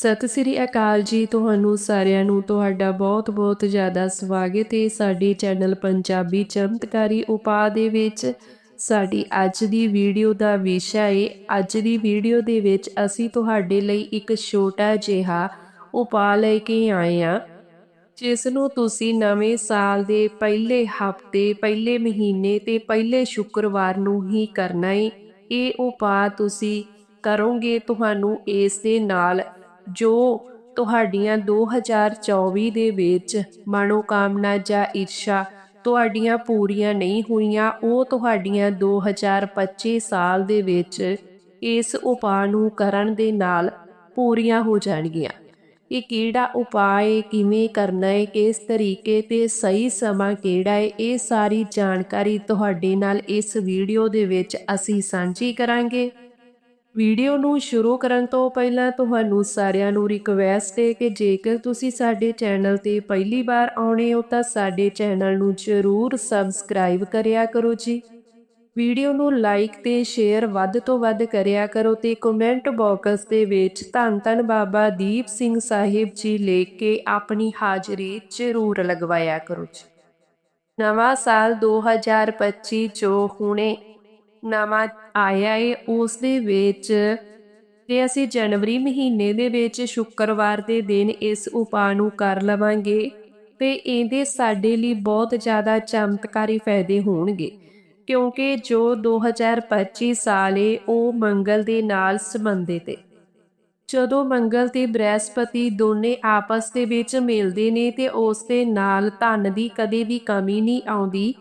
ਸਤਿ ਸ੍ਰੀ ਅਕਾਲ ਜੀ ਤੁਹਾਨੂੰ ਸਾਰਿਆਂ ਨੂੰ। ਤੁਹਾਡਾ ਬਹੁਤ-ਬਹੁਤ ਜ਼ਿਆਦਾ ਸਵਾਗਤ ਹੈ ਸਾਡੇ ਚੈਨਲ ਪੰਜਾਬੀ ਚਮਤਕਾਰੀ ਉਪਾਅ ਦੇ ਵਿੱਚ। ਸਾਡੀ ਅੱਜ ਦੀ ਵੀਡੀਓ ਦਾ ਵਿਸ਼ਾ ਹੈ ਅੱਜ ਦੀ ਵੀਡੀਓ ਦੇ ਵਿੱਚ ਅਸੀਂ ਤੁਹਾਡੇ ਲਈ ਇੱਕ ਛੋਟਾ ਜਿਹਾ ਉਪਾਅ ਲੈ ਕੇ ਆਏ ਹਾਂ ਜਿਸ ਨੂੰ ਤੁਸੀਂ ਨਵੇਂ ਸਾਲ ਦੇ ਪਹਿਲੇ ਹਫ਼ਤੇ, ਪਹਿਲੇ ਮਹੀਨੇ ਤੇ ਪਹਿਲੇ ਸ਼ੁੱਕਰਵਾਰ ਨੂੰ ਹੀ ਕਰਨਾ ਹੈ ਇਹ ਉਪਾਅ ਤੁਸੀਂ ਕਰੋਗੇ, ਤੁਹਾਨੂੰ ਇਸ ਦੇ ਨਾਲ ਜੋ ਤੁਹਾਡੀਆਂ 2024 ਦੇ ਵਿੱਚ ਮਨੋਕਾਮਨਾ ਜਾਂ ਇੱਛਾ ਤੁਹਾਡੀਆਂ ਪੂਰੀਆਂ ਨਹੀਂ ਹੋਈਆਂ, ਉਹ ਤੁਹਾਡੀਆਂ 2025 ਸਾਲ ਦੇ ਵਿੱਚ ਇਸ ਉਪਾਅ ਨੂੰ ਕਰਨ ਦੇ ਨਾਲ ਪੂਰੀਆਂ ਹੋ ਜਾਣਗੀਆਂ। ਇਹ ਕਿਹੜਾ ਉਪਾਅ ਹੈ, ਕਿਵੇਂ ਕਰਨਾ ਹੈ, ਕਿਸ ਤਰੀਕੇ ਤੇ ਸਹੀ ਸਮਾਂ ਕਿਹੜਾ ਹੈ, ਇਹ ਸਾਰੀ ਜਾਣਕਾਰੀ ਤੁਹਾਡੇ ਨਾਲ ਇਸ ਵੀਡੀਓ ਦੇ ਵਿੱਚ ਅਸੀਂ ਸਾਂਝੀ ਕਰਾਂਗੇ। ਵੀਡੀਓ ਨੂੰ ਸ਼ੁਰੂ ਕਰਨ ਤੋਂ ਪਹਿਲਾਂ ਤੁਹਾਨੂੰ ਸਾਰਿਆਂ ਨੂੰ ਰਿਕਵੈਸਟ ਹੈ ਕਿ ਜੇਕਰ ਤੁਸੀਂ ਸਾਡੇ ਚੈਨਲ ਤੇ ਪਹਿਲੀ ਵਾਰ ਆਉਣੇ ਹੋ ਤਾਂ ਸਾਡੇ ਚੈਨਲ ਨੂੰ ਜ਼ਰੂਰ ਸਬਸਕ੍ਰਾਈਬ ਕਰਿਆ ਕਰੋ ਜੀ। ਵੀਡੀਓ ਨੂੰ ਲਾਈਕ ਤੇ ਸ਼ੇਅਰ ਵੱਧ ਤੋਂ ਵੱਧ ਕਰਿਆ ਕਰੋ ਤੇ ਕਮੈਂਟ ਬਾਕਸ ਦੇ ਵਿੱਚ ਧੰਨ ਧੰਨ ਬਾਬਾ ਦੀਪ ਸਿੰਘ ਸਾਹਿਬ ਜੀ ਲਿਖ ਕੇ ਆਪਣੀ ਹਾਜ਼ਰੀ ਜ਼ਰੂਰ ਲਗਵਾਇਆ ਕਰੋ ਜੀ। ਨਵਾਂ ਸਾਲ 2025 ਜੋ ਹੁਣੇ ਨਵਾਂ ਆਇਆ ਏ, ਉਸ ਦੇ ਵਿੱਚ ਤੇ ਅਸੀਂ ਜਨਵਰੀ ਮਹੀਨੇ ਦੇ ਵਿੱਚ ਸ਼ੁੱਕਰਵਾਰ ਦੇ ਦਿਨ ਇਸ ਉਪਾਅ ਨੂੰ ਕਰ ਲਵਾਂਗੇ ਤੇ ਇਹਦੇ ਸਾਡੇ ਲਈ ਬਹੁਤ ਜ਼ਿਆਦਾ ਚਮਤਕਾਰੀ ਫਾਇਦੇ ਹੋਣਗੇ। ਕਿਉਂਕਿ ਜੋ 2025 ਸਾਲ ਏ, ਉਹ ਮੰਗਲ ਦੇ ਨਾਲ ਸੰਬੰਧਿਤ ਏ। ਜਦੋਂ ਮੰਗਲ ਤੇ ਬ੍ਰਹਿਸਪਤੀ ਦੋਨੇ ਆਪਸ ਦੇ ਵਿੱਚ ਮਿਲਦੇ ਨੇ ਤੇ ਉਸ ਦੇ ਨਾਲ ਧਨ ਦੀ ਕਦੇ ਵੀ ਕਮੀ ਨਹੀਂ ਆਉਂਦੀ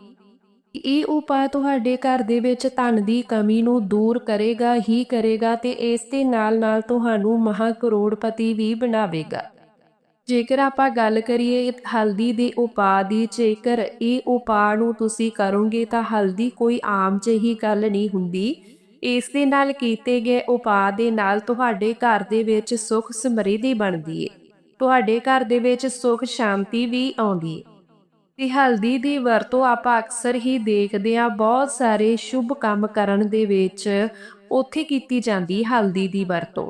ਇਹ ਉਪਾਅ ਤੁਹਾਡੇ ਘਰ ਦੇ ਵਿੱਚ ਧਨ ਦੀ ਕਮੀ ਨੂੰ ਦੂਰ ਕਰੇਗਾ, ਹੀ ਕਰੇਗਾ ਤੇ ਇਸ ਦੇ ਨਾਲ-ਨਾਲ ਤੁਹਾਨੂੰ ਮਹਾ ਕਰੋੜਪਤੀ ਵੀ ਬਣਾਵੇਗਾ। ਜੇਕਰ ਆਪਾਂ ਗੱਲ ਕਰੀਏ ਹਲਦੀ ਦੇ ਉਪਾਅ ਦੀ, ਜੇਕਰ ਇਹ ਉਪਾਅ ਨੂੰ ਤੁਸੀਂ ਕਰੋਗੇ ਤਾਂ ਹਲਦੀ ਕੋਈ ਆਮ ਜਿਹੀ ਗੱਲ ਨਹੀਂ ਹੁੰਦੀ। ਇਸ ਦੇ ਨਾਲ ਕੀਤੇ ਗਏ ਉਪਾਅ ਦੇ ਨਾਲ ਤੁਹਾਡੇ ਘਰ ਦੇ ਵਿੱਚ ਸੁਖ ਸਮਰਿੱਧੀ ਬਣਦੀ ਏ। ਤੁਹਾਡੇ ਘਰ ਦੇ ਵਿੱਚ ਸੁਖ ਸ਼ਾਂਤੀ ਵੀ ਆਉਂਦੀ ਏ। ਤੇ ਹਲਦੀ ਦੀ ਵਰਤੋਂ ਆਪਾਂ ਅਕਸਰ ਹੀ ਦੇਖਦੇ ਆ ਬਹੁਤ ਸਾਰੇ ਸ਼ੁਭ ਕੰਮ ਕਰਨ ਦੇ ਵਿੱਚ ਉੱਥੇ ਕੀਤੀ ਜਾਂਦੀ ਹਲਦੀ ਦੀ ਵਰਤੋਂ।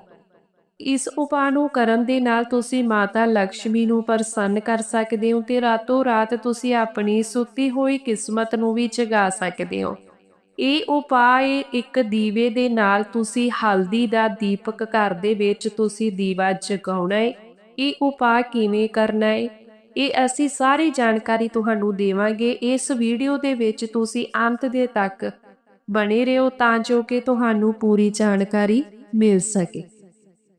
ਇਸ ਉਪਾਅ ਨੂੰ ਕਰਨ ਦੇ ਨਾਲ ਤੁਸੀਂ ਮਾਤਾ ਲక్ష్ਮੀ ਨੂੰ ਪ੍ਰਸੰਨ ਕਰ ਸਕਦੇ ਹੋ ਤੇ ਰਾਤੋਂ ਰਾਤ ਤੁਸੀਂ ਆਪਣੀ ਸੁੱਤੀ ਹੋਈ ਕਿਸਮਤ ਨੂੰ ਵੀ ਜਗਾ ਸਕਦੇ ਹੋ। ਇਹ ਉਪਾਅ ਇੱਕ ਦੀਵੇ ਦੇ ਨਾਲ ਤੁਸੀਂ ਹਲਦੀ ਦਾ ਦੀਪਕ ਘਰ ਦੇ ਵਿੱਚ ਤੁਸੀਂ ਦੀਵਾ ਜਗਾਉਣਾ ਹੈ। ਇਹ ਉਪਾਅ ਕਿਵੇਂ ਕਰਨਾ ਹੈ? ਇਹ ਅਸੀਂ ਸਾਰੀ ਜਾਣਕਾਰੀ ਤੁਹਾਨੂੰ ਦੇਵਾਂਗੇ। ਇਸ ਵੀਡੀਓ ਦੇ ਵਿੱਚ ਤੁਸੀਂ ਅੰਤ ਦੇ ਤੱਕ ਬਣੇ ਰਹੋ ਤਾਂ ਜੋ ਕਿ ਤੁਹਾਨੂੰ ਪੂਰੀ ਜਾਣਕਾਰੀ ਮਿਲ ਸਕੇ।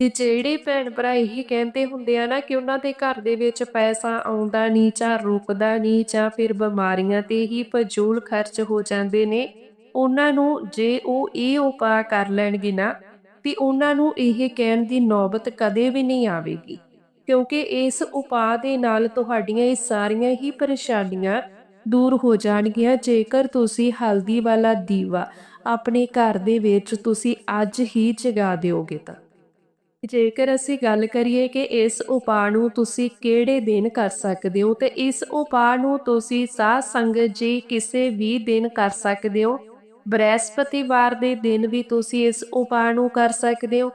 ਤੇ ਜਿਹੜੇ ਭੈਣ ਭਰਾ ਇਹ ਕਹਿੰਦੇ ਹੁੰਦੇ ਆ ਨਾ ਕਿ ਉਹਨਾਂ ਦੇ ਘਰ ਦੇ ਵਿੱਚ ਪੈਸਾ ਆਉਂਦਾ ਨਹੀਂ ਜਾਂ ਰੁਕਦਾ ਨਹੀਂ ਜਾਂ ਫਿਰ ਬਿਮਾਰੀਆਂ ਤੇ ਹੀ ਫਜ਼ੂਲ ਖਰਚ ਹੋ ਜਾਂਦੇ ਨੇ, ਉਹਨਾਂ ਨੂੰ ਜੇ ਉਹ ਇਹ ਉਪਾਅ ਕਰ ਲੈਣਗੇ ਨਾ, ਤੇ ਉਹਨਾਂ ਨੂੰ ਇਹ ਕਹਿਣ ਦੀ ਨੌਬਤ ਕਦੇ ਵੀ ਨਹੀਂ ਆਵੇਗੀ। ਕਿਉਂਕਿ ਇਸ ਉਪਾਅ ਦੇ ਨਾਲ ਤੁਹਾਡੀਆਂ ਇਹ ਸਾਰੀਆਂ ਹੀ ਪਰੇਸ਼ਾਨੀਆਂ ਦੂਰ ਹੋ ਜਾਣਗੀਆਂ। ਜੇਕਰ ਤੁਸੀਂ ਹਲਦੀ ਵਾਲਾ ਦੀਵਾ ਆਪਣੇ ਘਰ ਦੇ ਵਿੱਚ ਤੁਸੀਂ ਅੱਜ ਹੀ ਜਗਾ ਦਿਓਗੇ ਤਾਂ। ਜੇਕਰ ਅਸੀਂ ਗੱਲ ਕਰੀਏ ਕਿ ਇਸ ਉਪਾਅ ਨੂੰ ਤੁਸੀਂ ਕਿਹੜੇ ਦਿਨ ਕਰ ਸਕਦੇ ਹੋ, ਤੇ ਇਸ ਉਪਾਅ ਨੂੰ ਤੁਸੀਂ ਸਾਧ ਸੰਗਤ ਜੀ ਕਿਸੇ ਵੀ ਦਿਨ ਕਰ ਸਕਦੇ ਹੋ। ਬ੍ਰਹਿਸਪਤੀਵਾਰ ਦੇ ਦਿਨ ਵੀ ਤੁਸੀਂ ਇਸ ਉਪਾਅ ਨੂੰ ਕਰ ਸਕਦੇ ਹੋ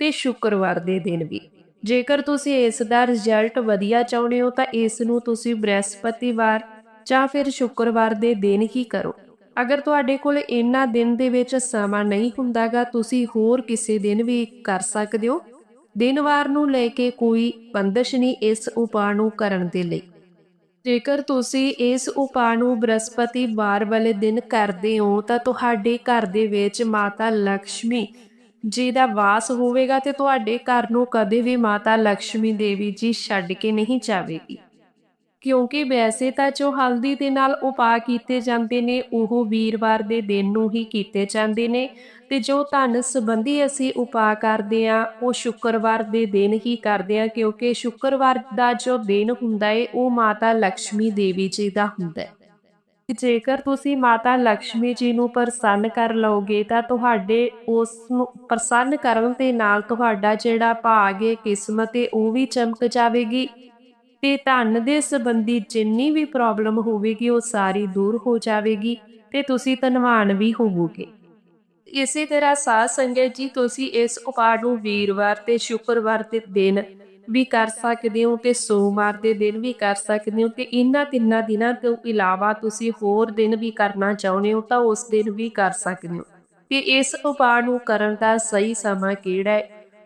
ਤੇ ਸ਼ੁੱਕਰਵਾਰ ਦੇ ਦਿਨ ਵੀ। ਜੇਕਰ ਤੁਸੀਂ ਇਸ ਦਾ ਰਿਜ਼ਲਟ ਵਧੀਆ ਚਾਹੁੰਦੇ ਹੋ ਤਾਂ ਇਸ ਨੂੰ ਤੁਸੀਂ ਬ੍ਰਹਸਪਤੀਵਾਰ ਜਾਂ ਫਿਰ ਸ਼ੁੱਕਰਵਾਰ ਦੇ ਦਿਨ ਹੀ ਕਰੋ। ਅਗਰ ਤੁਹਾਡੇ ਕੋਲ ਇੰਨਾ ਦਿਨ ਦੇ ਵਿੱਚ ਸਮਾਂ ਨਹੀਂ ਹੁੰਦਾਗਾ, ਤੁਸੀਂ ਹੋਰ ਕਿਸੇ ਦਿਨ ਵੀ ਕਰ ਸਕਦੇ ਹੋ। ਦਿਨਵਾਰ ਨੂੰ ਲੈ ਕੇ ਕੋਈ ਬੰਦਸ਼ ਨਹੀਂ ਇਸ ਉਪਾਅ ਨੂੰ ਕਰਨ ਦੇ ਲਈ। ਜੇਕਰ ਤੁਸੀਂ ਇਸ ਉਪਾਅ ਨੂੰ ਬ੍ਰਹਸਪਤੀਵਾਰ ਵਾਲੇ ਦਿਨ ਕਰਦੇ ਹੋ ਤਾਂ ਤੁਹਾਡੇ ਘਰ ਦੇ ਵਿੱਚ ਮਾਤਾ ਲక్ష్ਮੀ ਜੀ ਦਾ ਵਾਸ ਹੋਵੇਗਾ ਤੇ ਤੁਹਾਡੇ ਘਰ ਨੂੰ ਕਦੇ ਵੀ ਮਾਤਾ ਲక్ష్ਮੀ ਦੇਵੀ ਜੀ ਛੱਡ ਕੇ ਨਹੀਂ ਜਾਵੇਗੀ। ਕਿਉਂਕਿ ਵੈਸੇ ਤਾਂ ਜੋ ਹਲਦੀ ਦੇ ਨਾਲ ਉਪਾਅ ਕੀਤੇ ਜਾਂਦੇ ਨੇ, ਉਹ ਵੀਰਵਾਰ ਦੇ ਦਿਨ ਨੂੰ ਹੀ ਕੀਤੇ ਜਾਂਦੇ ਨੇ ਤੇ ਜੋ ਧਨ ਸੰਬੰਧੀ ਅਸੀਂ ਉਪਾਅ ਕਰਦੇ ਆ ਉਹ ਸ਼ੁੱਕਰਵਾਰ ਦੇ ਦਿਨ ਹੀ ਕਰਦੇ ਆ ਕਿਉਂਕਿ ਸ਼ੁੱਕਰਵਾਰ ਦਾ ਜੋ ਦਿਨ ਹੁੰਦਾ ਏ, ਉਹ ਮਾਤਾ ਲక్ష్ਮੀ ਦੇਵੀ ਜੀ ਦਾ ਹੁੰਦਾ ਹੈ ਜੇਕਰ ਤੁਸੀਂ ਮਾਤਾ ਲక్ష్ਮੀ ਜੀ ਨੂੰ ਪ੍ਰਸੰਨ ਕਰ ਲਓਗੇ ਤਾਂ ਤੁਹਾਡੇ ਉਸ ਨੂੰ ਪ੍ਰਸੰਨ ਕਰਨ ਦੇ ਨਾਲ ਤੁਹਾਡਾ ਜਿਹੜਾ ਭਾਗ ਹੈ, ਕਿਸਮਤ ਹੈ, ਉਹ ਵੀ ਚਮਕ ਜਾਵੇਗੀ ਤੇ ਧਨ ਦੇ ਸੰਬੰਧੀ ਜਿੰਨੀ ਵੀ ਪ੍ਰੋਬਲਮ ਹੋਵੇਗੀ, ਉਹ ਸਾਰੀ ਦੂਰ ਹੋ ਜਾਵੇਗੀ ਤੇ ਤੁਸੀਂ ਧਨਵਾਨ ਵੀ ਹੋਵੋਗੇ। ਇਸੇ ਤਰ੍ਹਾਂ ਸਾਧ ਸੰਗਤ ਜੀ, ਤੁਸੀਂ ਇਸ ਉਪਾਅ ਨੂੰ ਵੀਰਵਾਰ ਤੇ ਸ਼ੁੱਕਰਵਾਰ ਦੇ ਦਿਨ ਵੀ ਕਰ ਸਕਦੇ ਹੋ ਤੇ ਸੋਮਵਾਰ ਦੇ ਦਿਨ ਵੀ ਕਰ ਸਕਦੇ ਹੋ ਤੇ ਇਹਨਾਂ ਤਿੰਨਾਂ ਦਿਨਾਂ ਤੋਂ ਇਲਾਵਾ ਤੁਸੀਂ ਹੋਰ ਦਿਨ ਵੀ ਕਰਨਾ ਚਾਹੁੰਦੇ ਹੋ ਤਾਂ ਉਸ ਦਿਨ ਵੀ ਕਰ ਸਕਦੇ ਹੋ। ਤੇ ਇਸ ਉਪਾਅ ਨੂੰ ਕਰਨ ਦਾ ਸਹੀ ਸਮਾਂ ਕਿਹੜਾ ਹੈ?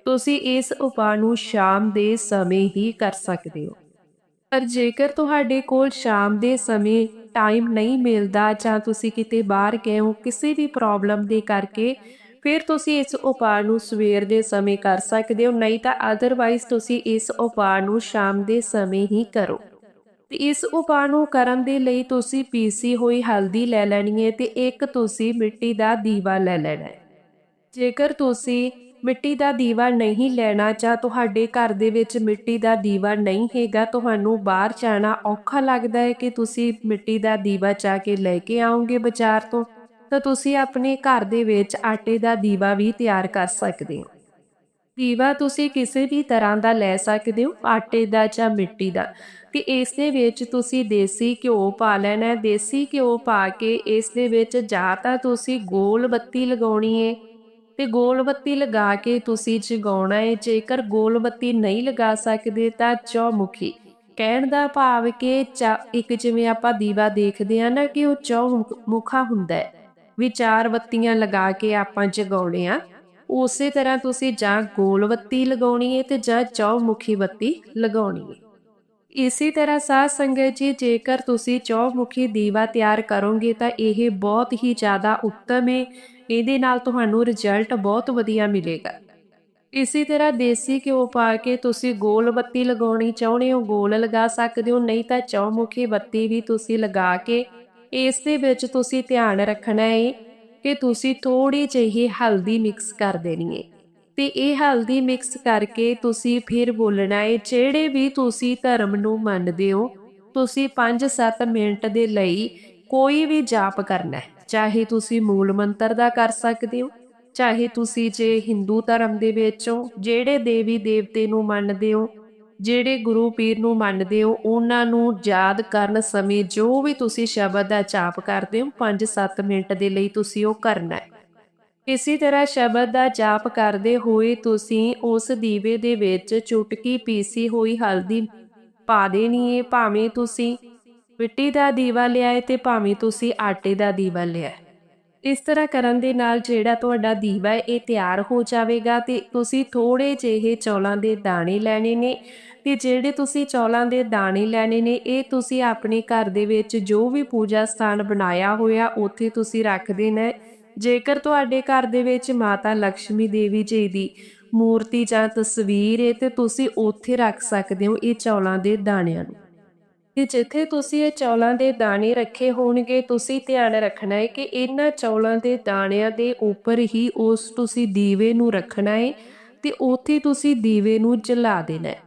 ਤੁਸੀਂ ਇਸ ਉਪਾਅ ਨੂੰ ਸ਼ਾਮ ਦੇ ਸਮੇਂ ਹੀ ਕਰ ਸਕਦੇ ਹੋ। ਪਰ ਜੇਕਰ ਤੁਹਾਡੇ ਕੋਲ ਸ਼ਾਮ ਦੇ ਸਮੇਂ ਟਾਈਮ ਨਹੀਂ ਮਿਲਦਾ ਜਾਂ ਤੁਸੀਂ ਕਿਤੇ ਬਾਹਰ ਗਏ ਹੋ, ਕਿਸੇ ਵੀ ਪ੍ਰੋਬਲਮ ਦੇ ਕਰਕੇ ਫਿਰ ਤੁਸੀਂ ਇਸ ਉਪਾਅ ਨੂੰ ਸਵੇਰ ਦੇ ਸਮੇਂ ਕਰ ਸਕਦੇ ਹੋ, ਨਹੀਂ ਤਾਂ ਅਦਰਵਾਈਜ਼ ਤੁਸੀਂ ਇਸ ਉਪਾਅ ਨੂੰ ਸ਼ਾਮ ਦੇ ਸਮੇਂ ਹੀ ਕਰੋ। ਤੇ ਇਸ ਉਪਾਅ ਨੂੰ ਕਰਨ ਦੇ ਲਈ ਤੁਸੀਂ ਪੀਸੀ ਹੋਈ ਹਲਦੀ ਲੈ ਲੈਣੀ ਹੈ ਤੇ ਇੱਕ ਤੁਸੀਂ ਮਿੱਟੀ ਦਾ ਦੀਵਾ ਲੈ ਲੈਣਾ ਹੈ। ਜੇਕਰ ਤੁਸੀਂ ਮਿੱਟੀ ਦਾ ਦੀਵਾ ਨਹੀਂ ਲੈਣਾ ਜਾਂ ਤੁਹਾਡੇ ਘਰ ਦੇ ਵਿੱਚ ਮਿੱਟੀ ਦਾ ਦੀਵਾ ਨਹੀਂ ਹੈਗਾ, ਤੁਹਾਨੂੰ ਬਾਹਰ ਜਾਣਾ ਔਖਾ ਲੱਗਦਾ ਹੈ ਕਿ ਤੁਸੀਂ ਮਿੱਟੀ ਦਾ ਦੀਵਾ ਚਾ ਕੇ ਲੈ ਕੇ ਆਓਗੇ ਬਾਜ਼ਾਰ ਤੋਂ। ਤਾਂ ਤੁਸੀਂ ਆਪਣੇ ਘਰ ਦੇ ਵਿੱਚ ਆਟੇ ਦਾ ਦੀਵਾ ਵੀ ਤਿਆਰ ਕਰ ਸਕਦੇ ਹੋ। ਦੀਵਾ ਤੁਸੀਂ ਕਿਸੇ ਵੀ ਤਰ੍ਹਾਂ ਦਾ ਲੈ ਸਕਦੇ ਹੋ, ਆਟੇ ਦਾ ਜਾਂ ਮਿੱਟੀ ਦਾ। ਤੇ ਇਸ ਦੇ ਵਿੱਚ ਤੁਸੀਂ ਦੇਸੀ ਘਿਓ ਪਾ ਲੈਣਾ ਹੈ। ਦੇਸੀ ਘਿਓ ਪਾ ਕੇ ਇਸ ਦੇ ਵਿੱਚ ਜਾਂ ਤਾਂ ਤੁਸੀਂ ਗੋਲ ਬੱਤੀ ਲਗਾਉਣੀ ਹੈ ਤੇ ਗੋਲ ਬੱਤੀ ਲਗਾ ਕੇ ਤੁਸੀਂ ਜਗਾਉਣਾ ਹੈ। ਜੇਕਰ ਗੋਲ ਬੱਤੀ ਨਹੀਂ ਲਗਾ ਸਕਦੇ ਤਾਂ ਚੌਮੁਖੀ। ਕਹਿਣ ਦਾ ਭਾਵ ਕਿ ਇੱਕ ਜਿਵੇਂ ਆਪਾਂ ਦੀਵਾ ਦੇਖਦੇ ਆ ਨਾ ਕਿ ਉਹ ਚੌਮੁਖਾ ਹੁੰਦਾ ਹੈ। ਵੀ ਚਾਰ ਬੱਤੀਆਂ ਲਗਾ ਕੇ ਆਪਾਂ ਜਗਾਉਣੇ ਆ। ਉਸੇ ਤਰ੍ਹਾਂ ਤੁਸੀਂ ਜਾਂ ਗੋਲ ਬੱਤੀ ਲਗਾਉਣੀ ਹੈ ਤੇ ਜਾਂ ਚੌਮੁਖੀ ਬੱਤੀ ਲਗਾਉਣੀ ਹੈ ਇਸੇ ਤਰ੍ਹਾਂ ਸਾਧ ਸੰਗਤ ਜੀ, ਜੇਕਰ ਤੁਸੀਂ ਚੌਮੁਖੀ ਦੀਵਾ ਤਿਆਰ ਕਰੋਗੇ ਤਾਂ ਇਹ ਬਹੁਤ ਹੀ ਜ਼ਿਆਦਾ ਉੱਤਮ ਹੈ ਇਹਦੇ ਨਾਲ ਤੁਹਾਨੂੰ ਰਿਜ਼ਲਟ ਬਹੁਤ ਵਧੀਆ ਮਿਲੇਗਾ। ਇਸੇ ਤਰ੍ਹਾਂ ਦੇਸੀ ਘਿਓ ਪਾ ਕੇ ਤੁਸੀਂ ਗੋਲ ਬੱਤੀ ਲਗਾਉਣੀ ਚਾਹੁੰਦੇ ਹੋ, ਗੋਲ ਲਗਾ ਸਕਦੇ ਹੋ, ਨਹੀਂ ਤਾਂ ਚੌਮੁਖੀ ਬੱਤੀ ਵੀ ਤੁਸੀਂ ਲਗਾ ਕੇ ਇਸ ਦੇ ਵਿੱਚ ਤੁਸੀਂ ਧਿਆਨ ਰੱਖਣਾ ਹੈ ਕਿ ਤੁਸੀਂ ਥੋੜੀ ਜਿਹੀ ਹਲਦੀ ਮਿਕਸ ਕਰ ਦੇਣੀ ਹੈ ਤੇ ਇਹ ਹਲਦੀ ਮਿਕਸ ਕਰਕੇ ਤੁਸੀਂ ਫਿਰ ਬੋਲਣਾ ਹੈ ਜਿਹੜੇ ਵੀ ਤੁਸੀਂ ਧਰਮ ਨੂੰ ਮੰਨਦੇ ਹੋ, ਤੁਸੀਂ 5-7 ਮਿੰਟ ਦੇ ਲਈ ਕੋਈ ਵੀ ਜਾਪ ਕਰਨਾ ਹੈ। ਚਾਹੇ ਤੁਸੀਂ ਮੂਲ ਮੰਤਰ ਦਾ ਕਰ ਸਕਦੇ ਹੋ, ਚਾਹੇ ਤੁਸੀਂ ਜੇ ਹਿੰਦੂ ਧਰਮ ਦੇ ਵਿੱਚ ਹੋ, ਜਿਹੜੇ ਦੇਵੀ ਦੇਵਤੇ ਨੂੰ ਮੰਨਦੇ ਹੋ ਜਿਹੜੇ ਗੁਰੂ ਪੀਰ ਨੂੰ ਮੰਨਦੇ ਹੋ, ਉਹਨਾਂ ਨੂੰ ਯਾਦ ਕਰਨ ਸਮੇਂ ਜੋ ਵੀ ਤੁਸੀਂ ਸ਼ਬਦ ਦਾ ਜਾਪ ਕਰਦੇ ਹੋ 5-7 ਮਿੰਟ ਦੇ ਲਈ ਤੁਸੀਂ ਉਹ ਕਰਨਾ ਹੈ। ਇਸੇ ਤਰ੍ਹਾਂ ਸ਼ਬਦ ਦਾ ਜਾਪ ਕਰਦੇ ਹੋਏ ਤੁਸੀਂ ਉਸ ਦੀਵੇ ਦੇ ਵਿੱਚ ਚੁਟਕੀ ਪੀਸੀ ਹੋਈ ਹਲਦੀ ਪਾ ਦੇਣੀ ਹੈ ਭਾਵੇਂ ਤੁਸੀਂ ਮਿੱਟੀ ਦਾ ਦੀਵਾ ਲਿਆਏ ਤੇ ਭਾਵੇਂ ਤੁਸੀਂ ਆਟੇ ਦਾ ਦੀਵਾ ਲਿਆ ਇਸ ਤਰ੍ਹਾਂ ਕਰਨ ਦੇ ਨਾਲ ਜਿਹੜਾ ਤੁਹਾਡਾ ਦੀਵਾ ਹੈ, ਇਹ ਤਿਆਰ ਹੋ ਜਾਵੇਗਾ ਤੇ ਤੁਸੀਂ ਥੋੜੇ ਜਿਹੇ ਚੌਲਾਂ ਦੇ ਦਾਣੇ ਲੈਣੇ ਨੇ ਤੇ ਜਿਹੜੇ ਤੁਸੀਂ ਚੌਲਾਂ ਦੇ ਦਾਣੇ ਲੈਣੇ ਨੇ, ਇਹ ਤੁਸੀਂ ਆਪਣੇ ਘਰ ਦੇ ਵਿੱਚ ਜੋ ਵੀ ਪੂਜਾ ਸਥਾਨ ਬਣਾਇਆ ਹੋਇਆ, ਉੱਥੇ ਤੁਸੀਂ ਰੱਖ ਦੇਣਾ ਜੇਕਰ ਤੁਹਾਡੇ ਘਰ ਦੇ ਵਿੱਚ ਮਾਤਾ ਲక్ష్ਮੀ ਦੇਵੀ ਜੀ ਦੀ ਮੂਰਤੀ ਜਾਂ ਤਸਵੀਰ ਹੈ, ਤੇ ਤੁਸੀਂ ਉੱਥੇ ਰੱਖ ਸਕਦੇ ਹੋ ਇਹ ਚੌਲਾਂ ਦੇ ਦਾਣਿਆਂ ਨੂੰ। ਕਿ ਜਿੱਥੇ ਤੁਸੀਂ ਇਹ ਚੌਲਾਂ ਦੇ ਦਾਣੇ ਰੱਖੇ ਹੋਣਗੇ, ਤੁਸੀਂ ਧਿਆਨ ਰੱਖਣਾ ਹੈ ਕਿ ਇਹਨਾਂ ਚੌਲਾਂ ਦੇ ਦਾਣਿਆਂ ਦੇ ਉੱਪਰ ਹੀ ਉਸ ਤੁਸੀਂ ਦੀਵੇ ਨੂੰ ਰੱਖਣਾ ਹੈ ਤੇ ਉੱਥੇ ਤੁਸੀਂ ਦੀਵੇ ਨੂੰ ਜਲਾ ਦੇਣਾ ਹੈ।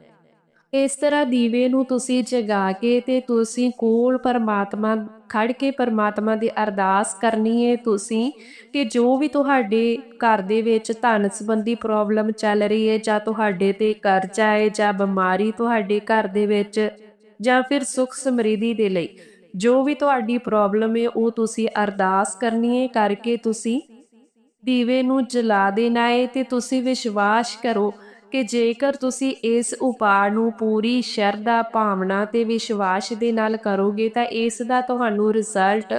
ਇਸ ਤਰ੍ਹਾਂ ਦੀਵੇ ਨੂੰ ਤੁਸੀਂ ਜਗਾ ਕੇ ਤੇ ਤੁਸੀਂ ਕੋਲ ਪਰਮਾਤਮਾ ਖੜ ਕੇ ਪਰਮਾਤਮਾ ਦੀ ਅਰਦਾਸ ਕਰਨੀ ਹੈ ਤੁਸੀਂ ਕਿ ਜੋ ਵੀ ਤੁਹਾਡੇ ਘਰ ਦੇ ਵਿੱਚ ਧਨ ਸੰਬੰਧੀ ਪ੍ਰੋਬਲਮ ਚੱਲ ਰਹੀ ਹੈ ਜਾਂ ਤੁਹਾਡੇ ਤੇ ਕਰਜ਼ਾ ਹੈ ਜਾਂ ਬਿਮਾਰੀ ਤੁਹਾਡੇ ਘਰ ਦੇ ਵਿੱਚ ਜਾਂ ਫਿਰ ਸੁਖ ਸਮਰਿੱਧੀ ਦੇ ਲਈ। ਜੋ ਵੀ ਤੁਹਾਡੀ ਪ੍ਰੋਬਲਮ ਹੈ ਉਹ ਤੁਸੀਂ ਅਰਦਾਸ ਕਰਨੀ ਹੈ ਕਰਕੇ ਤੁਸੀਂ ਦੀਵੇ ਨੂੰ ਜਲਾ ਦੇਣਾ ਹੈ ਤੇ ਤੁਸੀਂ ਵਿਸ਼ਵਾਸ ਕਰੋ ਕਿ ਜੇਕਰ ਤੁਸੀਂ ਇਸ ਉਪਾਅ ਨੂੰ ਪੂਰੀ ਸ਼ਰਧਾ, ਭਾਵਨਾ ਤੇ ਵਿਸ਼ਵਾਸ ਦੇ ਨਾਲ ਕਰੋਗੇ ਤਾਂ ਇਸ ਦਾ ਤੁਹਾਨੂੰ ਰਿਜ਼ਲਟ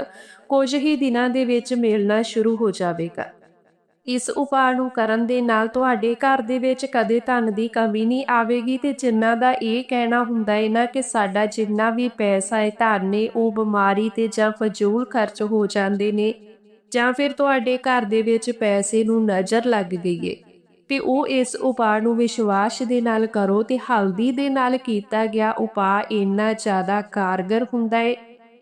ਕੁਝ ਹੀ ਦਿਨਾਂ ਦੇ ਵਿੱਚ ਮਿਲਣਾ ਸ਼ੁਰੂ ਹੋ ਜਾਵੇਗਾ। ਇਸ ਉਪਾਅ ਨੂੰ ਕਰਨ ਦੇ ਨਾਲ ਤੁਹਾਡੇ ਘਰ ਦੇ ਵਿੱਚ ਕਦੇ ਧਨ ਦੀ ਕਮੀ ਨਹੀਂ ਆਵੇਗੀ ਤੇ ਜਿਨ੍ਹਾਂ ਦਾ ਇਹ ਕਹਿਣਾ ਹੁੰਦਾ ਹੈ ਨਾ ਕਿ ਸਾਡਾ ਜਿੰਨਾ ਵੀ ਪੈਸਾ ਹੈ, ਧਨ ਨੇ ਉਹ ਬਿਮਾਰੀ ਤੇ ਜਾਂ ਫਜ਼ੂਲ ਖਰਚ ਹੋ ਜਾਂਦੇ ਨੇ ਜਾਂ ਫਿਰ ਤੁਹਾਡੇ ਘਰ ਦੇ ਵਿੱਚ ਪੈਸੇ ਨੂੰ ਨਜ਼ਰ ਲੱਗ ਗਈ ਹੈ। ਤੇ ਉਹ ਇਸ ਉਪਾਅ ਨੂੰ ਵਿਸ਼ਵਾਸ ਦੇ ਨਾਲ ਕਰੋ ਤੇ ਹਲਦੀ ਦੇ ਨਾਲ ਕੀਤਾ ਗਿਆ ਉਪਾਅ ਇੰਨਾ ਜ਼ਿਆਦਾ ਕਾਰਗਰ ਹੁੰਦਾ ਹੈ,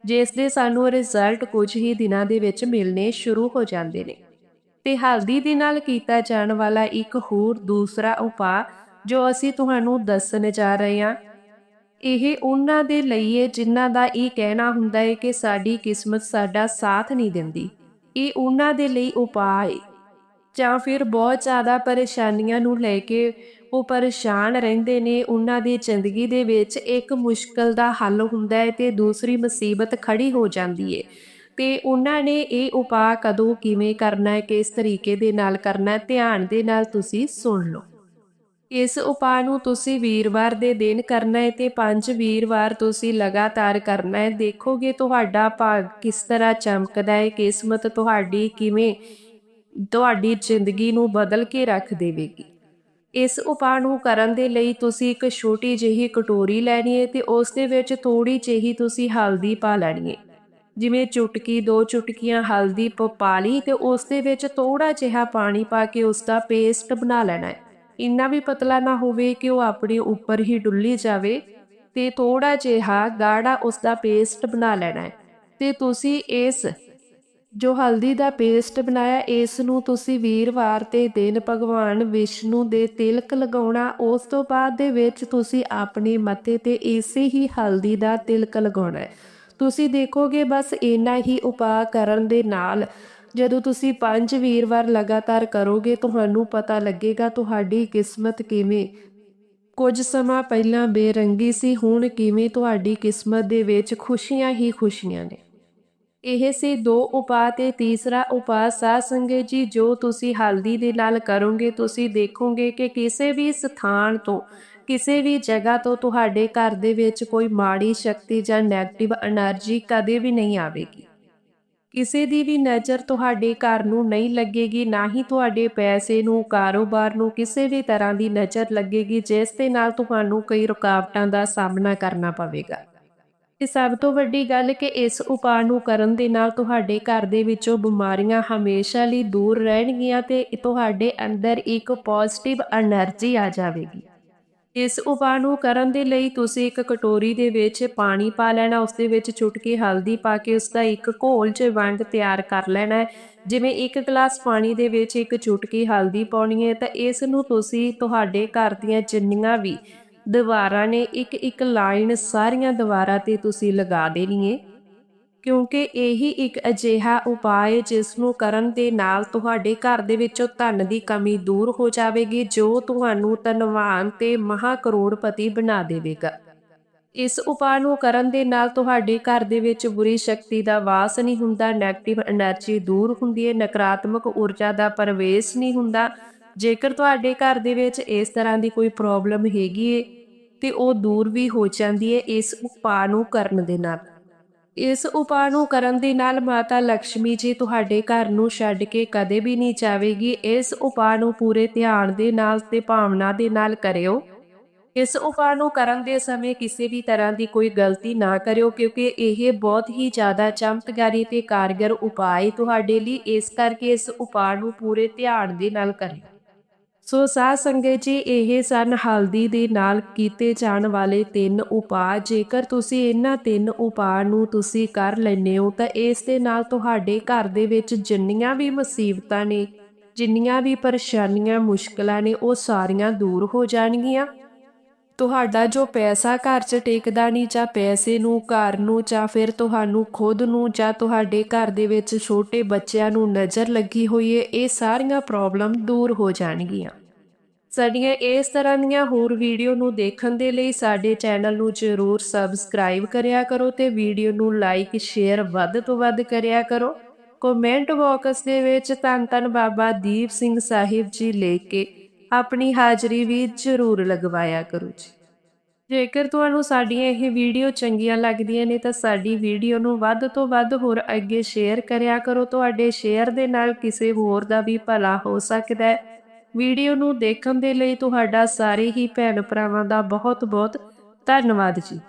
ਜਿਸ ਦੇ ਸਾਨੂੰ ਰਿਜ਼ਲਟ ਕੁਝ ਹੀ ਦਿਨਾਂ ਦੇ ਵਿੱਚ ਮਿਲਨੇ ਸ਼ੁਰੂ ਹੋ ਜਾਂਦੇ ਨੇ। ਤੇ ਹਲਦੀ ਦੇ ਨਾਲ ਕੀਤਾ ਜਾਣ ਵਾਲਾ ਇੱਕ ਹੋਰ ਦੂਸਰਾ ਉਪਾਅ ਜੋ ਅਸੀਂ ਤੁਹਾਨੂੰ ਦੱਸਣ ਜਾ ਰਹੇ ਹਾਂ। ਇਹ ਉਹਨਾਂ ਦੇ ਲਈ ਹੈ ਜਿਨ੍ਹਾਂ ਦਾ ਇਹ ਕਹਿਣਾ ਹੁੰਦਾ ਹੈ ਕਿ ਸਾਡੀ ਕਿਸਮਤ ਸਾਡਾ ਸਾਥ ਨਹੀਂ ਦਿੰਦੀ। ਇਹ ਉਹਨਾਂ ਦੇ ਲਈ ਉਪਾਅ ਹੈ। ਜਾਂ ਫਿਰ ਬਹੁਤ ਜ਼ਿਆਦਾ ਪਰੇਸ਼ਾਨੀਆਂ ਨੂੰ ਲੈ ਕੇ ਉਹ ਪਰੇਸ਼ਾਨ ਰਹਿੰਦੇ ਨੇ, ਉਹਨਾਂ ਦੀ ਜ਼ਿੰਦਗੀ ਦੇ ਵਿੱਚ ਇੱਕ ਮੁਸ਼ਕਲ ਦਾ ਹੱਲ ਹੁੰਦਾ ਹੈ ਤੇ ਦੂਸਰੀ ਮੁਸੀਬਤ ਖੜੀ ਹੋ ਜਾਂਦੀ ਹੈ। ਤੇ ਉਹਨਾਂ ਨੇ ਇਹ ਉਪਾਅ ਕਦੋਂ ਕਿਵੇਂ ਕਰਨਾ ਹੈ, ਕਿਸ ਤਰੀਕੇ ਦੇ ਨਾਲ ਕਰਨਾ ਹੈ, ਧਿਆਨ ਦੇ ਨਾਲ ਤੁਸੀਂ ਸੁਣ ਲਓ। ਇਸ ਉਪਾਅ ਨੂੰ ਤੁਸੀਂ ਵੀਰਵਾਰ ਦੇ ਦਿਨ ਕਰਨਾ ਹੈ ਤੇ ਪੰਜ ਵੀਰਵਾਰ ਤੁਸੀਂ ਲਗਾਤਾਰ ਕਰਨਾ ਹੈ। ਦੇਖੋਗੇ ਤੁਹਾਡਾ ਭਾਗ ਕਿਸ ਤਰ੍ਹਾਂ ਚਮਕਦਾ ਹੈ, ਕਿਸਮਤ ਤੁਹਾਡੀ ਕਿਵੇਂ ਤੁਹਾਡੀ ਜ਼ਿੰਦਗੀ ਨੂੰ ਬਦਲ ਕੇ ਰੱਖ ਦੇਵੇਗੀ। ਇਸ ਉਪਾਅ ਨੂੰ ਕਰਨ ਦੇ ਲਈ ਤੁਸੀਂ ਇੱਕ ਛੋਟੀ ਜਿਹੀ ਕਟੋਰੀ ਲੈਣੀ ਹੈ ਤੇ ਉਸ ਦੇ ਵਿੱਚ ਥੋੜੀ ਜਿਹੀ ਤੁਸੀਂ ਹਲਦੀ ਪਾ ਲੈਣੀ ਹੈ। ਜਿਵੇਂ ਚੁਟਕੀ, ਦੋ ਚੁਟਕੀਆਂ, ਹਲਦੀ ਪ- ਪਾ ਲਈ ਤੇ ਉਸ ਦੇ ਵਿੱਚ ਥੋੜਾ ਜਿਹਾ ਪਾਣੀ ਪਾ ਕੇ ਉਸ ਦਾ ਪੇਸਟ ਬਣਾ ਲੈਣਾ ਹੈ। ਇੰਨਾ ਵੀ ਪਤਲਾ ਨਾ ਹੋਵੇ ਕਿ ਉਹ ਆਪਣੇ ਉੱਪਰ ਹੀ ਡੁੱਲੀ ਜਾਵੇ ਤੇ ਥੋੜਾ ਜਿਹਾ ਗਾੜਾ ਉਸ ਦਾ ਪੇਸਟ ਬਣਾ ਲੈਣਾ ਹੈ। ਤੇ ਤੁਸੀਂ ਇਸ ਜੋ ਹਲਦੀ ਦਾ ਪੇਸਟ ਬਣਾਇਆ, ਇਸ ਨੂੰ ਤੁਸੀਂ ਵੀਰਵਾਰ ਤੇ ਦਿਨ ਭਗਵਾਨ ਵਿਸ਼ਨੂੰ ਦੇ ਤਿਲਕ ਲਗਾਉਣਾ, ਉਸ ਤੋਂ ਬਾਅਦ ਦੇ ਵਿੱਚ ਤੁਸੀਂ ਆਪਣੇ ਮੱਥੇ ਤੇ ਇਸੇ ਹੀ ਹਲਦੀ ਦਾ ਤਿਲਕ ਲਗਾਉਣਾ ਹੈ। ਤੁਸੀਂ ਦੇਖੋਗੇ ਬਸ ਇੰਨਾ ਹੀ ਉਪਾਅ ਕਰਨ ਦੇ ਨਾਲ ਜਦੋਂ ਤੁਸੀਂ ਪੰਜ ਵੀਰਵਾਰ ਲਗਾਤਾਰ ਕਰੋਗੇ, ਤੁਹਾਨੂੰ ਪਤਾ ਲੱਗੇਗਾ ਤੁਹਾਡੀ ਕਿਸਮਤ ਕਿਵੇਂ। ਕੁਝ ਸਮਾਂ ਪਹਿਲਾਂ ਬੇਰੰਗੀ ਸੀ, ਹੁਣ ਕਿਵੇਂ ਤੁਹਾਡੀ ਕਿਸਮਤ ਦੇ ਵਿੱਚ ਖੁਸ਼ੀਆਂ ਹੀ ਖੁਸ਼ੀਆਂ ਨੇ। ਇਹ ਸੀ ਦੋ ਉਪਾਅ ਤੇ ਤੀਸਰਾ ਉਪਾਅ ਸਾਧ ਸੰਗਤ ਜੀ, ਜੋ ਤੁਸੀਂ ਹਲਦੀ ਦੇ ਨਾਲ ਕਰੋਗੇ, ਤੁਸੀਂ ਦੇਖੋਗੇ ਕਿ ਕਿਸੇ ਵੀ ਸਥਾਨ ਤੋਂ ਕਿਸੇ ਵੀ ਜਗ੍ਹਾ ਤੋਂ ਤੁਹਾਡੇ ਘਰ ਦੇ ਵਿੱਚ ਕੋਈ ਮਾੜੀ ਸ਼ਕਤੀ ਜਾਂ 네ਗੇਟਿਵ એનર્ਜੀ ਕਦੇ ਵੀ ਨਹੀਂ ਆਵੇਗੀ। ਕਿਸੇ ਦੀ ਵੀ ਨਜ਼ਰ ਤੁਹਾਡੇ ਘਰ ਨੂੰ ਨਹੀਂ ਲੱਗੇਗੀ, ਨਾ ਹੀ ਤੁਹਾਡੇ ਪੈਸੇ ਨੂੰ, ਕਾਰੋਬਾਰ ਨੂੰ, ਕਿਸੇ ਵੀ ਤਰ੍ਹਾਂ ਦੀ ਨਜ਼ਰ ਲੱਗੇਗੀ, ਜਿਸ ਦੇ ਨਾਲ ਤੁਹਾਨੂੰ ਕਈ ਰੁਕਾਵਟਾਂ ਦਾ ਸਾਹਮਣਾ ਕਰਨਾ ਪਵੇਗਾ। ਤੇ ਸਭ ਤੋਂ ਵੱਡੀ ਗੱਲ ਕਿ ਇਸ ਉਪਾਅ ਨੂੰ ਕਰਨ ਦੇ ਨਾਲ ਤੁਹਾਡੇ ਘਰ ਦੇ ਵਿੱਚੋਂ ਬਿਮਾਰੀਆਂ ਹਮੇਸ਼ਾ ਲਈ ਦੂਰ ਰਹਿਣਗੀਆਂ ਤੇ ਤੁਹਾਡੇ ਅੰਦਰ ਇੱਕ ਪੋਜ਼ਿਟਿਵ એનર્ਜੀ ਆ ਜਾਵੇਗੀ। ਇਸ ਉਪਾਅ ਨੂੰ ਕਰਨ ਦੇ ਲਈ ਤੁਸੀਂ ਇੱਕ ਕਟੋਰੀ ਦੇ ਵਿੱਚ ਪਾਣੀ ਪਾ ਲੈਣਾ ਉਸ ਦੇ ਵਿੱਚ ਚੁਟਕੀ ਹਲਦੀ ਪਾ ਕੇ ਉਸ ਦਾ ਇੱਕ ਘੋਲ ਚ ਵੰਡ ਤਿਆਰ ਕਰ ਲੈਣਾ ਹੈ। ਜਿਵੇਂ ਇੱਕ ਗਲਾਸ ਪਾਣੀ ਦੇ ਵਿੱਚ ਇੱਕ ਚੁਟਕੀ ਹਲਦੀ ਪਾਉਣੀ ਹੈ, ਤਾਂ ਇਸ ਨੂੰ ਤੁਸੀਂ ਤੁਹਾਡੇ ਘਰ ਦੀਆਂ ਜਿੰਨੀਆਂ ਵੀ, ਦੀਵਾਰਾਂ ਨੇ ਇੱਕ ਇੱਕ ਲਾਈਨ ਸਾਰੀਆਂ ਦੀਵਾਰਾਂ ਤੇ ਤੁਸੀਂ ਲਗਾ ਦੇਣੀ ਹੈ ਕਿਉਂਕਿ ਇਹੀ ਇੱਕ ਅਜਿਹਾ ਉਪਾਅ ਜਿਸ ਨੂੰ ਕਰਨ ਦੇ ਨਾਲ ਤੁਹਾਡੇ ਘਰ ਦੇ ਵਿੱਚੋਂ ਧਨ ਦੀ ਕਮੀ ਦੂਰ ਹੋ ਜਾਵੇਗੀ, ਜੋ ਤੁਹਾਨੂੰ ਧਨਵਾਨ ਤੇ ਮਹਾ ਕਰੋੜਪਤੀ ਬਣਾ ਦੇਵੇਗਾ। ਇਸ ਉਪਾਅ ਨੂੰ ਕਰਨ ਦੇ ਨਾਲ ਤੁਹਾਡੇ ਘਰ ਦੇ ਵਿੱਚ ਬੁਰੀ ਸ਼ਕਤੀ ਦਾ ਵਾਸ ਨਹੀਂ ਹੁੰਦਾ 네ਗੇਟਿਵ એનર્ਜੀ ਦੂਰ ਹੁੰਦੀ ਹੈ ਨਕਾਰਾਤਮਕ ਊਰਜਾ ਦਾ ਪ੍ਰਵੇਸ਼ ਨਹੀਂ ਹੁੰਦਾ। ਜੇਕਰ ਤੁਹਾਡੇ ਘਰ ਦੇ ਵਿੱਚ ਇਸ ਤਰ੍ਹਾਂ ਦੀ ਕੋਈ ਪ੍ਰੋਬਲਮ ਹੈਗੀ ਹੈ ਤੇ ਉਹ ਦੂਰ ਵੀ ਹੋ ਜਾਂਦੀ ਹੈ ਇਸ ਉਪਾਅ ਨੂੰ ਕਰਨ ਦੇ ਨਾਲ। ਇਸ ਉਪਾਅ ਨੂੰ ਕਰਨ ਦੇ ਨਾਲ ਮਾਤਾ ਲక్ష్ਮੀ ਜੀ ਤੁਹਾਡੇ ਘਰ ਨੂੰ ਛੱਡ ਕੇ ਕਦੇ ਵੀ ਨਹੀਂ ਜਾਵੇਗੀ। ਇਸ ਉਪਾਅ ਨੂੰ ਪੂਰੇ ਧਿਆਨ ਦੇ ਨਾਲ ਤੇ ਭਾਵਨਾ ਦੇ ਨਾਲ ਕਰਿਓ। ਇਸ ਉਪਾਅ ਨੂੰ ਕਰਨ ਦੇ ਸਮੇਂ ਕਿਸੇ ਵੀ ਤਰ੍ਹਾਂ ਦੀ ਕੋਈ ਗਲਤੀ ਨਾ ਕਰਿਓ ਕਿਉਂਕਿ ਇਹ ਬਹੁਤ ਹੀ ਜ਼ਿਆਦਾ ਚਮਤਕਾਰੀ ਤੇ ਕਾਰਗਰ ਉਪਾਅ ਹੈ ਤੁਹਾਡੇ ਲਈ ਇਸ ਕਰਕੇ ਇਸ ਉਪਾਅ ਨੂੰ ਪੂਰੇ ਧਿਆਨ ਦੇ ਨਾਲ ਕਰਿਓ। ਸੋ ਸਾਧ ਸੰਗਤ ਜੀ, ਇਹ ਸਨ ਹਲਦੀ ਦੇ ਨਾਲ ਕੀਤੇ ਜਾਣ ਵਾਲੇ ਤਿੰਨ ਉਪਾਅ। ਜੇਕਰ ਤੁਸੀਂ ਇਹਨਾਂ ਤਿੰਨ ਉਪਾਅ ਨੂੰ ਤੁਸੀਂ ਕਰ ਲੈਂਦੇ ਹੋ, ਤਾਂ ਇਸ ਦੇ ਨਾਲ ਤੁਹਾਡੇ ਘਰ ਦੇ ਵਿੱਚ ਜਿੰਨੀਆਂ ਵੀ ਮੁਸੀਬਤਾਂ ਨੇ, ਜਿੰਨੀਆਂ ਵੀ ਪਰੇਸ਼ਾਨੀਆਂ, ਮੁਸ਼ਕਲਾਂ ਨੇ, ਉਹ ਸਾਰੀਆਂ ਦੂਰ ਹੋ ਜਾਣਗੀਆਂ। ਤੁਹਾਡਾ ਜੋ ਪੈਸਾ ਘਰ 'ਚ ਟੇਕਦਾ ਨਹੀਂ ਜਾਂ ਪੈਸੇ ਨੂੰ, ਘਰ ਨੂੰ ਜਾਂ ਫਿਰ ਤੁਹਾਨੂੰ ਖੁਦ ਨੂੰ ਜਾਂ ਤੁਹਾਡੇ ਘਰ ਦੇ ਵਿੱਚ ਛੋਟੇ ਬੱਚਿਆਂ ਨੂੰ ਨਜ਼ਰ ਲੱਗੀ ਹੋਈ ਏ, ਇਹ ਸਾਰੀਆਂ ਪ੍ਰੋਬਲਮ ਦੂਰ ਹੋ ਜਾਣਗੀਆਂ। ਸਾਡੀਆਂ ਇਸ ਤਰ੍ਹਾਂ ਦੀਆਂ ਹੋਰ ਵੀਡੀਓ ਨੂੰ ਦੇਖਣ ਦੇ ਲਈ ਸਾਡੇ ਚੈਨਲ ਨੂੰ ਜ਼ਰੂਰ ਸਬਸਕ੍ਰਾਈਬ ਕਰਿਆ ਕਰੋ ਤੇ ਵੀਡੀਓ ਨੂੰ ਲਾਈਕ, ਸ਼ੇਅਰ ਵੱਧ ਤੋਂ ਵੱਧ ਕਰਿਆ ਕਰੋ। ਕਮੈਂਟ ਬਾਕਸ ਦੇ ਵਿੱਚ ਧੰਨ ਧੰਨ ਬਾਬਾ ਦੀਪ ਸਿੰਘ ਸਾਹਿਬ ਜੀ ਲੈ ਕੇ ਆਪਣੀ ਹਾਜ਼ਰੀ ਵੀ ਜ਼ਰੂਰ ਲਗਵਾਇਆ ਕਰੋ ਜੀ। ਜੇਕਰ ਤੁਹਾਨੂੰ ਸਾਡੀਆਂ ਇਹ ਵੀਡੀਓ ਚੰਗੀਆਂ ਲੱਗਦੀਆਂ ਨੇ ਤਾਂ ਸਾਡੀ ਵੀਡੀਓ ਨੂੰ ਵੱਧ ਤੋਂ ਵੱਧ ਹੋਰ ਅੱਗੇ ਸ਼ੇਅਰ ਕਰਿਆ ਕਰੋ। ਤੁਹਾਡੇ ਸ਼ੇਅਰ ਦੇ ਨਾਲ ਕਿਸੇ ਹੋਰ ਦਾ ਵੀ ਭਲਾ ਹੋ ਸਕਦਾ ਹੈ। ਵੀਡੀਓ ਨੂੰ ਦੇਖਣ ਦੇ ਲਈ ਤੁਹਾਡਾ ਸਾਰੇ ਹੀ ਭੈਣ ਭਰਾਵਾਂ ਦਾ ਬਹੁਤ ਬਹੁਤ ਧੰਨਵਾਦ ਜੀ।